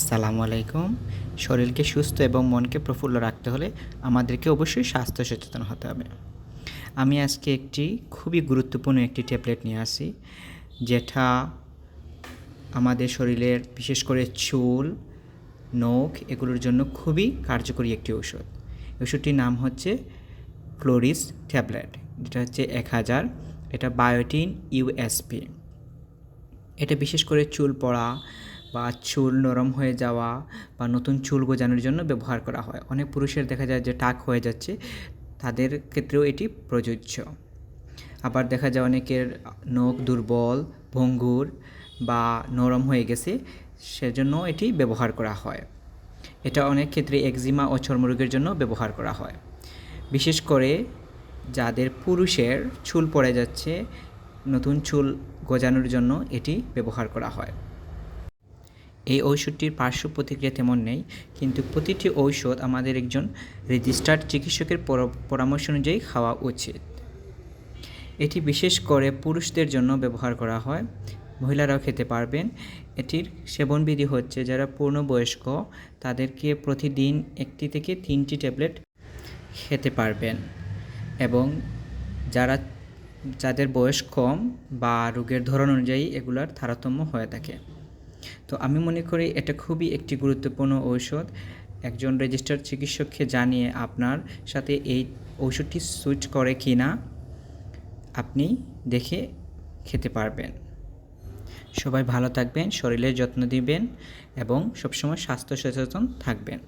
আসসালামু আলাইকুম। শরীরকে সুস্থ এবং মনকে প্রফুল্ল রাখতে হলে আমাদেরকে অবশ্যই স্বাস্থ্য সচেতন হতে হবে। আমি আজকে একটি খুবই গুরুত্বপূর্ণ একটি ট্যাবলেট নিয়ে আসি, যেটা আমাদের শরীরের বিশেষ করে চুল, নখ এগুলোর জন্য খুবই কার্যকরী একটি ওষুধ ওষুধটির নাম হচ্ছে ফ্লোরিস ট্যাবলেট, যেটা হচ্ছে এক হাজার, এটা বায়োটিন ইউএসপি এটা বিশেষ করে চুল পড়া বা চুল নরম হয়ে যাওয়া বা নতুন চুল গজানোর জন্য ব্যবহার করা হয়। অনেক পুরুষের দেখা যায় যে টাক হয়ে যাচ্ছে, তাদের ক্ষেত্রেও এটি প্রযোজ্য। আবার দেখা যায় অনেকের নখ দুর্বল, ভঙ্গুর বা নরম হয়ে গেছে, সেজন্য এটি ব্যবহার করা হয়। এটা অনেক ক্ষেত্রে একজিমা ও চর্মরোগের জন্য ব্যবহার করা হয়। বিশেষ করে যাদের পুরুষের চুল পড়ে যাচ্ছে, নতুন চুল গজানোর জন্য এটি ব্যবহার করা হয়। এই ঔষধটির পার্শ্ব প্রতিক্রিয়া তেমন নেই, কিন্তু প্রতিটি ঔষধ আমাদের একজন রেজিস্টার্ড চিকিৎসকের পর- পরামর্শ অনুযায়ী খাওয়া উচিত। এটি বিশেষ করে পুরুষদের জন্য ব্যবহার করা হয়। মহিলারাও খেতে পারবেন। এটির সেবনবিধি হচ্ছে যারা পূর্ণবয়স্ক, তাদেরকে প্রতিদিন একটি থেকে তিনটি ট্যাবলেট খেতে পারবেন এবং যারা, যাদের বয়স কম বা রোগের ধরন অনুযায়ী এগুলার তারতম্য হয়ে থাকে। তো আমি মনে করি এটা খুবই একটি গুরুত্বপূর্ণ ঔষধ। একজন রেজিস্টার্ড চিকিৎসককে জানিয়ে আপনার সাথে এই ঔষধটি সুইচ করে কি না আপনি দেখে খেতে পারবেন। সবাই ভালো থাকবেন, শরীরের যত্ন দিবেন এবং সবসময় স্বাস্থ্য সচেতন থাকবেন।